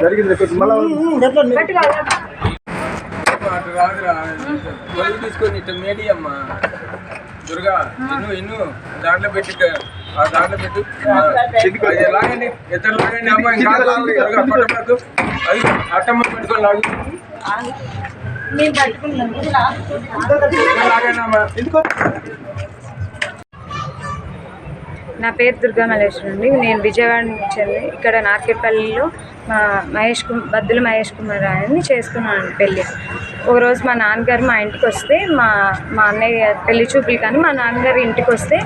జరిగింది తీసుకొని ఇట్లా మేడి అమ్మా దుర్గా ఇన్ను ఇన్ను దాంట్లో పెట్టి ఆ దాంట్లో పెట్టు ఆ, లాగండి ఇద్దరు లాగండి అమ్మ ఇంకా దుర్గా పట్టపడదు అది అట్టమ్మ పెట్టుకొని లాగు. అమ్మా నా పేరు దుర్గా మల్లేశ్వరి అండి. నేను విజయవాడ నుంచి అండి. ఇక్కడ నార్కెట్పల్లిలో మా మహేష్ కుమార్ బద్దుల మహేష్ కుమార్ అని చేసుకున్నాను పెళ్ళి. ఒకరోజు మా నాన్నగారు మా ఇంటికి వస్తే మా మా అన్నయ్య పెళ్ళి చూపులు కానీ మా నాన్నగారు ఇంటికి వస్తే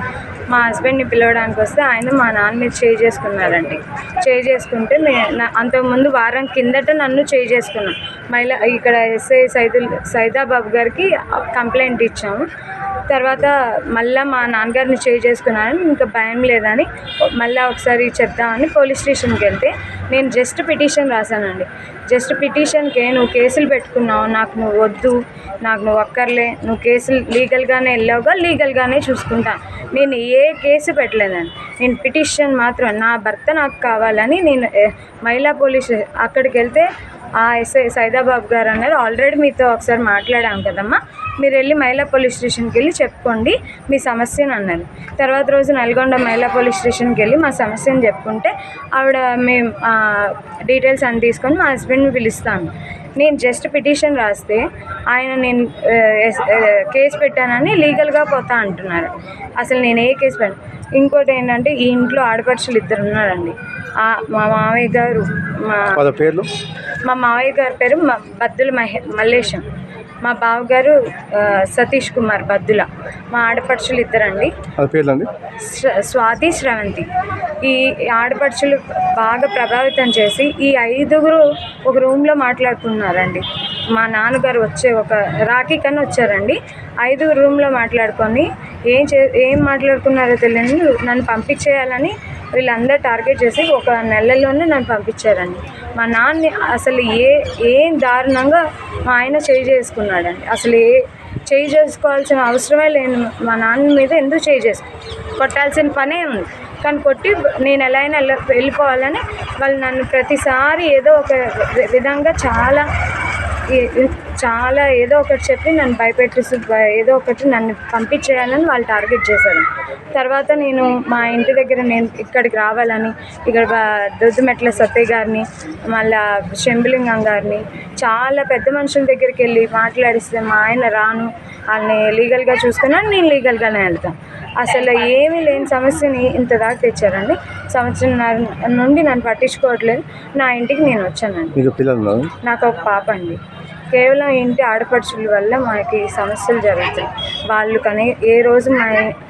మా హస్బెండ్ని పిలవడానికి వస్తే ఆయన మా నాన్న మీద చేయి చేసుకున్నారండి. చేయి చేసుకుంటే నే అంతకుముందు వారం కిందట నన్ను చేయి చేసుకున్నాను మహిళ ఇక్కడ ఎస్ఐ సైదుల్ సైదాబాబు గారికి కంప్లైంట్ ఇచ్చాము. తర్వాత మళ్ళీ మా నాన్నగారిని చేయి చేసుకున్నాను ఇంకా భయం లేదని మళ్ళీ ఒకసారి చెప్దామని పోలీస్ స్టేషన్కి వెళ్తే నేను జస్ట్ పిటిషన్ రాశానండి. జస్ట్ పిటిషన్కే నువ్వు కేసులు పెట్టుకున్నావు నాకు నువ్వు వద్దు నాకు నువ్వు అక్కర్లే నువ్వు కేసులు లీగల్గానే వెళ్ళావుగా లీగల్గానే చూసుకుంటా. నేను ఏ కేసు పెట్టలేదండి. నేను పిటిషన్ మాత్రం నా భర్త నాకు కావాలని నేను మహిళా పోలీస్ అక్కడికి వెళ్తే ఎస్ఐ సైదాబాబు గారు అన్నారు. ఆల్రెడీ మీతో ఒకసారి మాట్లాడాము కదమ్మా. మీరు వెళ్ళి మహిళా పోలీస్ స్టేషన్కి వెళ్ళి చెప్పుకోండి మీ సమస్యను అన్నారు. తర్వాత రోజు నల్గొండ మహిళా పోలీస్ స్టేషన్కి వెళ్ళి మా సమస్యను చెప్పుకుంటే ఆవిడ మేము డీటెయిల్స్ అన్ని తీసుకొని మా హస్బెండ్ని పిలుస్తాను. నేను జస్ట్ పిటిషన్ రాస్తే ఆయన నేను కేసు పెట్టానని లీగల్గా పోతా అంటున్నారు. అసలు నేను ఏ కేసు పెట్టాను. ఇంకోటి ఏంటంటే ఈ ఇంట్లో ఆడపడుచులు ఇద్దరు ఉన్నారండి. మా మామయ్య గారు మా పేర్లు? మా మావయ్య గారి పేరు మ- బద్దుల మహే మల్లేశం. మా బావగారు సతీష్ కుమార్ బద్దుల మా ఆడపడుచులు ఇద్దరండి. స్వాతి శ్రవంతి ఈ ఆడపడుచులు బాగా ప్రభావితం చేసి ఈ ఐదుగురు ఒక రూమ్లో మాట్లాడుకున్నారండి. మా నాన్నగారు వచ్చే ఒక రాఖీ కన్నా వచ్చారండి. ఐదుగురు రూమ్లో మాట్లాడుకొని ఏం చే ఏం మాట్లాడుకున్నారో తెలియని నన్ను పంపించేయాలని వీళ్ళందరూ టార్గెట్ చేసి ఒక నెలలోనే నన్ను పంపించారండి. మా నాన్న అసలు ఏ ఏం దారుణంగా మా ఆయన చేయి చేసుకున్నాడండి. అసలు ఏ చేయి చేసుకోవాల్సిన అవసరమే లేని మా నాన్న మీద ఎందుకు చేయి చేసుకో కొట్టాల్సిన పనే ఉంది. కానీ కొట్టి నేను ఎలా అయినా వెళ్ళ- వెళ్ళిపోవాలని వాళ్ళు నన్ను ప్రతిసారి ఏదో ఒక విధంగా చాలా చాలా ఏదో ఒకటి చెప్పి నన్ను భయపెట్టేసి ఏదో ఒకటి నన్ను పంపించేయాలని వాళ్ళు టార్గెట్ చేశారు. తర్వాత నేను మా ఇంటి దగ్గర నేను ఇక్కడికి రావాలని ఇక్కడ దొద్దుమెట్ల సత్య గారిని మళ్ళా శంభులింగం గారిని చాలా పెద్ద మనుషుల దగ్గరికి వెళ్ళి మాట్లాడిస్తే మా ఆయన రాను వాళ్ళని లీగల్గా చూసుకున్నాను నేను లీగల్గానే వెళ్తాను. అసలు ఏమీ లేని సమస్యని ఇంత దాకా తెచ్చారండి. సంవత్సరంన్నర నుండి నన్ను పట్టించుకోవట్లేదు. నా ఇంటికి నేను వచ్చానండి. నాకు ఒక పాప అండి. కేవలం ఇంటి ఆడపడుచుల వల్ల మనకి ఈ సమస్యలు జరుగుతాయి. వాళ్ళు కానీ ఏ రోజు మా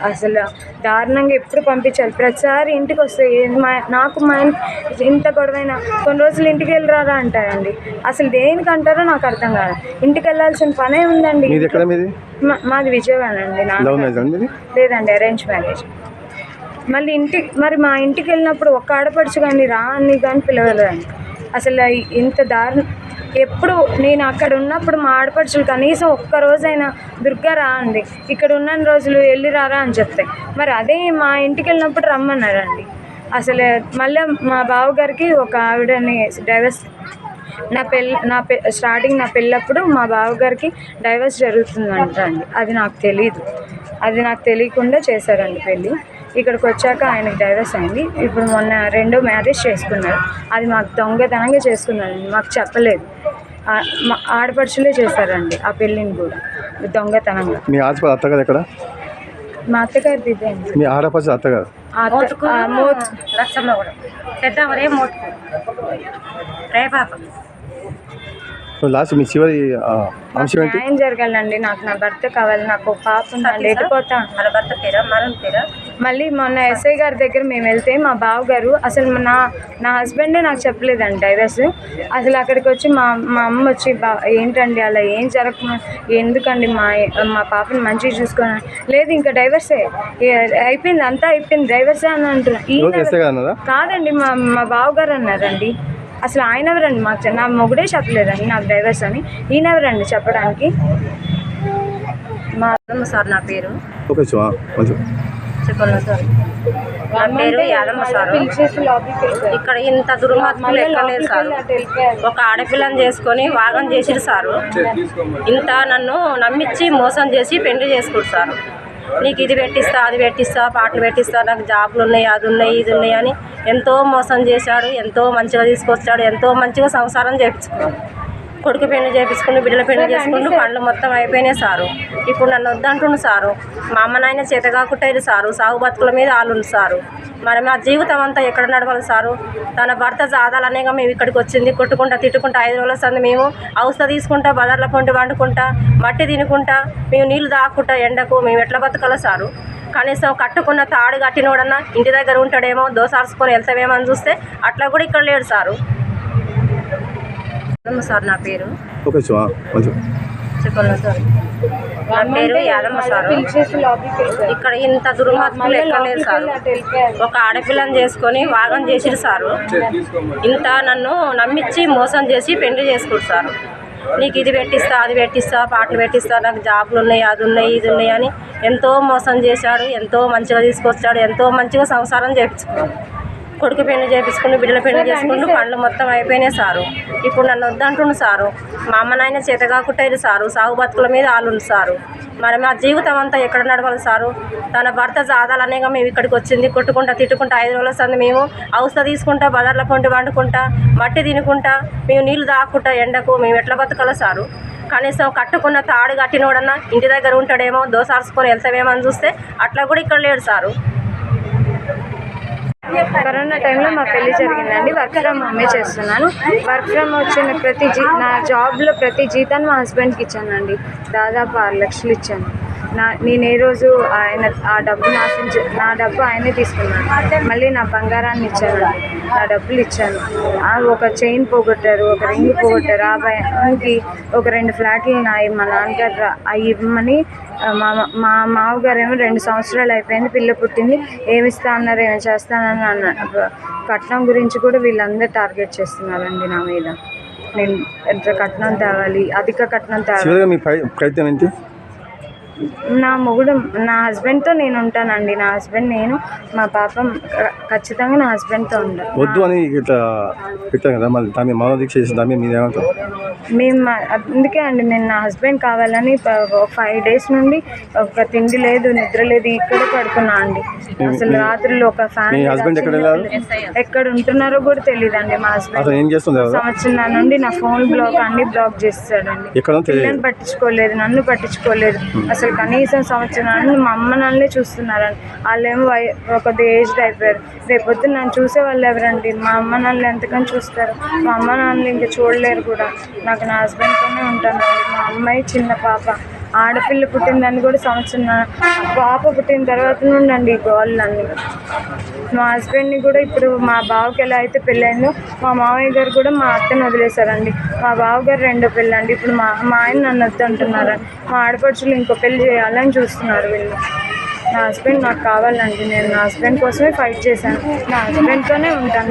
అసలు దారుణంగా ఎప్పుడు పంపించాలి? ప్రతిసారి ఇంటికి వస్తే మా నాకు మా ఇంత గొడవైనా కొన్ని రోజులు ఇంటికి వెళ్ళరారా అంటారండి. అసలు దేనికి అంటారో నాకు అర్థం కాదు. ఇంటికి వెళ్ళాల్సిన పనే ఉందండి. మీది విజయవాడ అండి లేదండి అరేంజ్ మ్యారేజ్. మళ్ళీ ఇంటి మరి మా ఇంటికి వెళ్ళినప్పుడు ఒక్క ఆడపడుచు కానీ రా అని కానీ పిలవలేదండి. అసలు ఇంత దారుణం ఎప్పుడు నేను అక్కడ ఉన్నప్పుడు మా ఆడపడుచులు కనీసం ఒక్క రోజైనా దుర్గా రా అంది. ఇక్కడ ఉన్న రోజులు వెళ్ళి రారా అని చెప్తాయి మరి అదే మా ఇంటికి వెళ్ళినప్పుడు రమ్మన్నారండి. అసలు మళ్ళీ మా బావగారికి ఒక ఆవిడని డైవర్స్ నా పెళ్ళి నా పె స్టార్టింగ్ నా పెళ్ళప్పుడు మా బావగారికి డైవర్స్ జరుగుతుందంట అండి అది నాకు తెలియదు అది నాకు తెలియకుండా చేశారండి పెళ్ళి. ఇక్కడికి వచ్చాక ఆయనకి డైవర్స్ అయింది. ఇప్పుడు మొన్న రెండో మ్యారేజ్ చేసుకున్నారు. అది మాకు దొంగతనంగా చేసుకున్నారండి. మాకు చెప్పలేదు. ఆడపడుచులే చేశారండి ఆ పెళ్ళిని కూడా. దొంగతనంగా. మీ ఆడపడి అత్తగారు ఎక్కడ? మా అత్తగారిది మీ ఆడపడి అత్తగారు? ఆ అత్త- ఆ మోత్ లక్షంలో కూడా. పెద్దవరే మోటుకు రేపాప లాస్ట్ మీ చివరి ఆ, అంశం ఏంటి? న్యాయం జరగాలండి. నాకు నా భర్త కావాలి. నాకు పాప ఉందండి ఎటుపోతా మన భర్త పేరా? మరణ పేరా? మళ్ళీ మొన్న ఎస్ఐ గారి దగ్గర మేము వెళ్తే మా బావ గారు అసలు నా నా హస్బెండే నాకు చెప్పలేదండి డైవర్స్. అసలు అక్కడికి వచ్చి మా మా అమ్మ వచ్చి బా ఏంటండి అలా ఏం జరగ ఎందుకండి మా మా పాపని మంచిగా చూసుకొని? లేదు ఇంకా డైవర్సే. అయిపోయింది అంతా అయిపోయింది డైవర్సే అని అంటున్నా. కాదండి మా మా బావగారు అన్నారండి. అసలు ఆయన ఎవరండి మాకు నా మొగుడే చెప్పలేదండి నాకు డైవర్స్ అని. ఈయన ఎవరండి చెప్పడానికి? మా సార్ నా పేరు. ఓకే నా పేరు యాదమ్మ సార్. ఇక్కడ ఇంత దుర్మార్గులు ఎక్కలేదు సార్. ఒక ఆడపిల్లని చేసుకొని వాగం చేసిరు సారు. ఇంత నన్ను నమ్మించి మోసం చేసి పెళ్ళి చేసుకుంటు సారు. నీకు ఇది పెట్టిస్తా అది పెట్టిస్తా పాటలు పెట్టిస్తా నాకు జాబులు ఉన్నాయి అది ఉన్నాయి ఇది ఉన్నాయి అని ఎంతో మోసం చేశాడు ఎంతో మంచిగా తీసుకొచ్చాడు ఎంతో మంచిగా సంసారం చేపించుకున్నాడు. కొడుకు పెళ్ళి చేపించుకుని బిడ్డల పెళ్ళి చేసుకుంటూ పనులు మొత్తం అయిపోయినాయి సారు. ఇప్పుడు నన్ను వద్దంటుండు సారు. మా అమ్మ నాయన చేత కాకుట్టేది సారు. సాగు బతుకుల మీద ఆలుండు సారు. మరి మా జీవితం అంతా ఎక్కడ నడవాలి సారు? తన భర్త జాదాలనేగా మేము ఇక్కడికి వచ్చింది. కొట్టుకుంటా తిట్టుకుంటా ఐదు రోజుల సంది మేము అవస్థ తీసుకుంటా బజార్ల పొంటి వండుకుంటా మట్టి తినుకుంటా మేము నీళ్ళు దాక్కుంటా ఎండకు మేము ఎట్లా బతకాలి సారు? కనీసం కట్టుకున్న తాడు కట్టినోడన్నా ఇంటి దగ్గర ఉంటాడేమో దోసార్చుకొని వెళ్తామేమో అని చూస్తే అట్లా కూడా ఇక్కడ లేడు సారు. యాదమ్మ సార్ నా పేరు. ఓకే కొంచెం చెప్పండి సార్. నా పేరు యాదమ్మ సార్. ఇక్కడ ఇంత దుర్మార్గులు ఎక్కలేదు సార్. ఒక ఆడపిల్లని చేసుకొని వాగం చేసిరు సారు. ఇంత నన్ను నమ్మించి మోసం చేసి పెళ్ళి చేసుకుంటు సారు. నీకు ఇది పెట్టిస్తా అది పెట్టిస్తా పాటలు పెట్టిస్తా నాకు జాబులు ఉన్నాయి అది ఉన్నాయి ఇది ఉన్నాయి అని ఎంతో మోసం చేశాడు ఎంతో మంచిగా తీసుకొచ్చాడు ఎంతో మంచిగా సంసారం చేపించుకున్నాడు. కొడుకు పెళ్ళి చేపించుకుని బిడ్డల పెళ్ళి చేసుకుంటూ పనులు మొత్తం అయిపోయినాయి సారు. ఇప్పుడు నన్ను వద్దంటుండు సారు. మా అమ్మ నాయన చేత కాకుట్టేది సారు. సాగు బతుకుల మీద ఆలుండు సారు. మరి మా జీవితం అంతా ఎక్కడ నడవాలి సారు? తన భర్త జాదాలనేగా మేము ఇక్కడికి వచ్చింది. కొట్టుకుంటా తిట్టుకుంటా ఐదు రోజుల సంది మేము అవస్థ తీసుకుంటా బజార్ల పొంటి వండుకుంటా మట్టి తినుకుంటా మేము నీళ్ళు దాక్కుంటా ఎండకు మేము ఎట్లా బతకాలి సారు? కనీసం కట్టుకున్న తాడు కట్టినోడన్నా ఇంటి దగ్గర ఉంటాడేమో దోసార్చుకొని వెళ్తామేమో అని చూస్తే అట్లా కూడా ఇక్కడ లేడు సారు. కరోనా టైంలో మా పెళ్ళి జరిగిందండి. వర్క్ ఫ్రమ్ హోమే చేస్తున్నాను. వర్క్ ఫ్రమ్ వచ్చిన ప్రతి జీ నా జాబ్లో ప్రతి జీతాన్ని మా హస్బెండ్కి ఇచ్చానండి. దాదాపు ఆరు లక్షలు ఇచ్చాను. నా నేను ఏ రోజు ఆయన ఆ డబ్బు నాశించ నా డబ్బు ఆయనే తీసుకున్నాను మళ్ళీ నా బంగారాన్ని ఇచ్చాను నా డబ్బులు ఇచ్చాను. ఆ ఒక చైన్ పోగొట్టారు ఒక రింగ్ పోగొట్టారు. ఆ భయానికి ఒక రెండు ఫ్లాట్లు నాయి మా నాన్నగారు అవి ఇవ్వమని మా మా మామగారేమో రెండు సంవత్సరాలు అయిపోయింది పిల్ల పుట్టింది. ఏమి ఇస్తా అన్నారు ఏమి చేస్తానని అన్న కట్నం గురించి కూడా వీళ్ళందరూ టార్గెట్ చేస్తున్నారండి నా మీద. నేను ఎంత కట్నం తేవాలి అధిక కట్నం తేవాలి. ప్రయత్నం ఏంటి? నా మొగుడు నా హస్బెండ్తో నేను ఉంటానండి. నా హస్బెండ్ నేను మా పాపం ఖచ్చితంగా నా హస్బెండ్తో ఉంటాను వద్దు అని ఇట్లా పెట్టాం కదా మళ్ళీ. దాన్ని మౌన దీక్ష చేసి దాని మీద మీరు ఏమంటారు? మేము అందుకే అండి నేను నా హస్బెండ్ కావాలని ఫైవ్ డేస్ నుండి ఒక తిండి లేదు నిద్ర లేదు ఇక్కడే పడుకున్నా అండి. అసలు రాత్రులు ఒక మీ husband ఎక్కడ ఉంటున్నారో కూడా తెలియదండి మా హస్బెండ్. ఏం సంవత్సరం నుండి నా ఫోన్ బ్లాక్ అన్ని బ్లాక్ చేస్తాడండి. తెలియదు. పట్టించుకోలేదు నన్ను పట్టించుకోలేదు. అసలు కనీసం సంవత్సరాలు మా అమ్మ నాన్నే చూస్తున్నారండి వాళ్ళేమో వై ఒక ఏజ్డ్ అయిపోయారు. రేపొద్దు నన్ను చూసే వాళ్ళు ఎవరండి? మా అమ్మ నాన్నలు ఎంతకని చూస్తారు? మా అమ్మ నాన్నలు ఇంకా చూడలేరు కూడా. నాకు నా హస్బెండ్తోనే ఉంటానండి. మా అమ్మాయి చిన్న పాప. ఆడపిల్ల పుట్టిందని కూడా సంవత్సరం పాప పుట్టిన తర్వాత నుండి అండి ఈ గోళ్ళన్నీ. మా హస్బెండ్ని కూడా ఇప్పుడు మా బావకి ఎలా అయితే పెళ్ళైందో మా మామయ్య గారు కూడా మా అత్తని వదిలేశారండి. మా బావగారు రెండో పెళ్ళి అండి ఇప్పుడు మా మా ఆయన నన్ను వద్దు అంటున్నారండి మా ఆడపడుచులు ఇంకో పెళ్ళి చేయాలని చూస్తున్నారు వీళ్ళు. నా హస్బెండ్ నాకు కావాలండి. నేను నా హస్బెండ్ కోసమే ఫైట్ చేశాను. నా హస్బెండ్తోనే ఉంటాను.